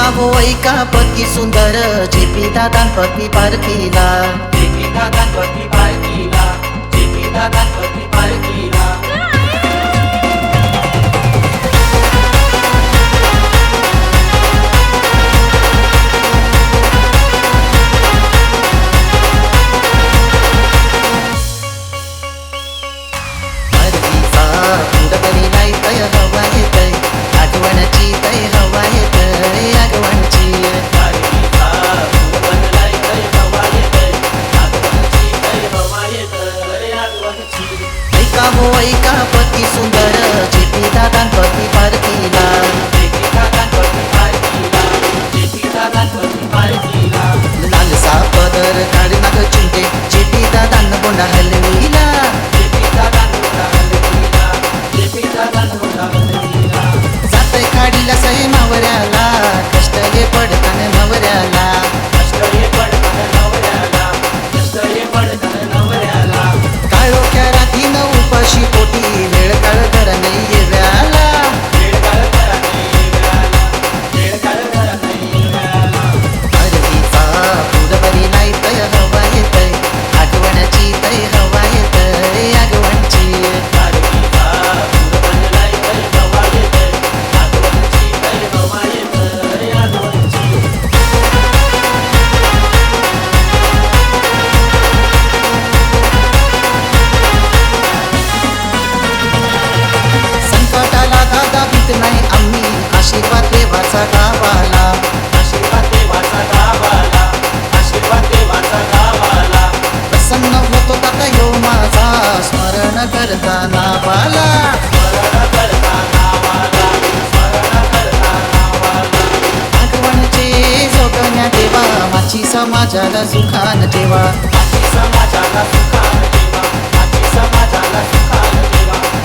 मुलगा ऐका का पती सुंदर जेपी दादा पती पारखीला. जेपी दादा पती पारखीला. जेपी दादा पती लालसा पदर करता नावाला. आगवणचे जोगण्या देवा माझी समाजाला सुखान देवा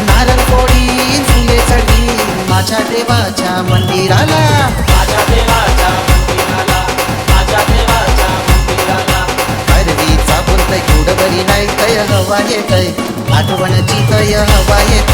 नारळ कोळी झुले चढली माझ्या देवाच्या मंदिराला. माझ्या देवाच्या मंदिराला माझ्या देवाच्या मंदिराला अरबी चापून तय कुडबरी नाही तय हवा येतय. आठवण्याची तय हवा येते.